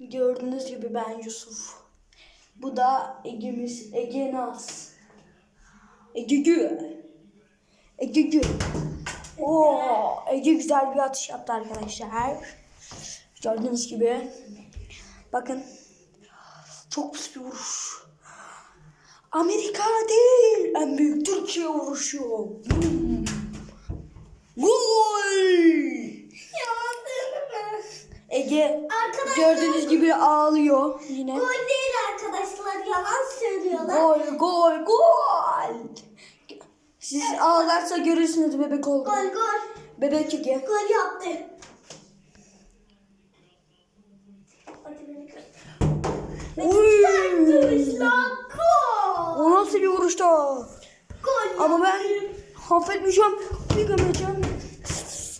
Gördüğünüz gibi ben Yusuf. Bu da Ege'miz Ege Naz. Ege Gü. Ege Gü. Oo, Ege güzel bir atış yaptı arkadaşlar. Gördüğünüz gibi. Bakın. Çok pis bir vuruş. Amerika değil. En büyük Türkiye vuruşu. Hmm. Gol. Ege gördüğünüz gibi ağlıyor yine. Gol değil arkadaşlar yalan söylüyorlar. Gol gol gol. Siz ağlarsa görürsünüz bebek oldu. Gol gol. Bebek Ege. Gol yaptı. Uy. O nasıl bir vuruştu? Gol Ama ben affetmeyeceğim.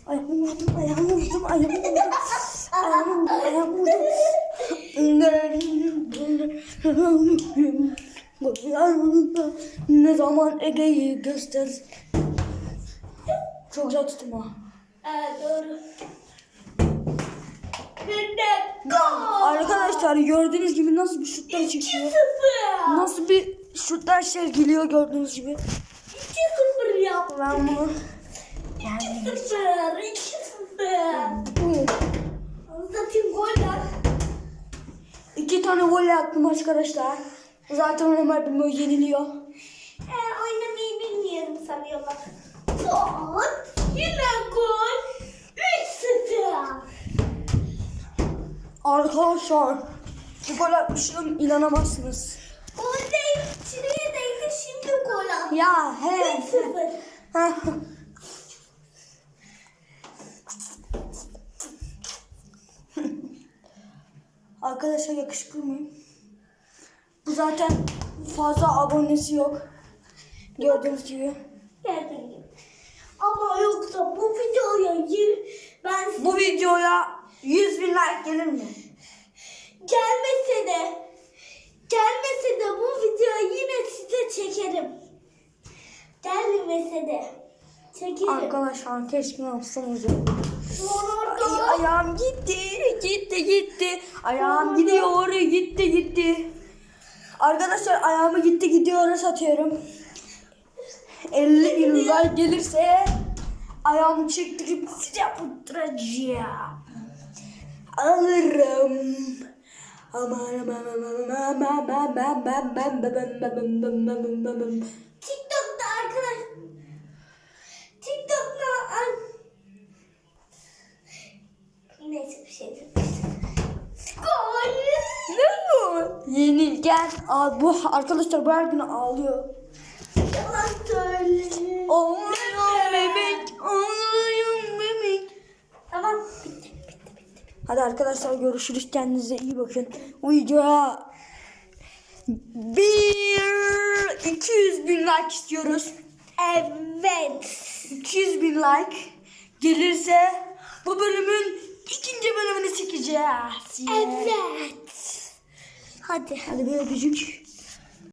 Ayağımı vurdum, ayağımı vurdum, ayağımı vurdum. Ayağımı vurdum, ayağımı vurdum. Ne zaman Ege'yi göster. Çok güzel tuttum ha. Evet doğru. Arkadaşlar gördüğünüz gibi nasıl bir şutlar çekiyor. 2-0. Nasıl bir şutlar sergiliyor gördüğünüz gibi. 2-0 yaptı. Ben bunu yani 2-0. 2-0. Tane gol attım arkadaşlar. Zaten Ömer bilmiyor yeniliyor. Ee, oynamayı bilmiyorum sanıyorlar. Gol. Yine gol. 3-0. Arkadaşlar bu gol atmışım inanamazsınız. Gol değil. Çileğe değdi şimdi gol attı. Ya he. 3-0. Arkadaşlar yakışıklı mıyım? Bu zaten fazla abonesi yok. Gördüğünüz gibi. Gibi. Ama yoksa bu videoya. Ben Bu videoya 100 bin like gelir mi? gelmese de gelmese de bu videoyu yine size çekerim. Gelmese de çekerim. Arkadaşlar keşke yapsanız ya. Ay, ayağım gitti, gitti, gitti. Ayağım gidiyor, gitti, gitti. Arkadaşlar ayağımı gitti gidiyor satıyorum. 50 bin like gelirse ayağımı çektirip size yaptıracağım. Alırım. Aman aman aman aman aman aman aman aman aman aman aman TikTok'ta arkadaş TikTok'ta an... Neyse bir şey değil. Gol. Ne bu? Yenilgen. Aa, bu arkadaşlar bu her gün ağlıyor. Yalan söylüyor. Ağlıyor bebek, ağlıyor bebek. Tamam bitti. Hadi arkadaşlar görüşürüz. Kendinize iyi bakın. Videoya bir 200 bin like istiyoruz. Evet. 200 bin like gelirse bu bölümün ikinci bölümünü çekeceğiz. Evet. Hadi. Hadi bir öpücük.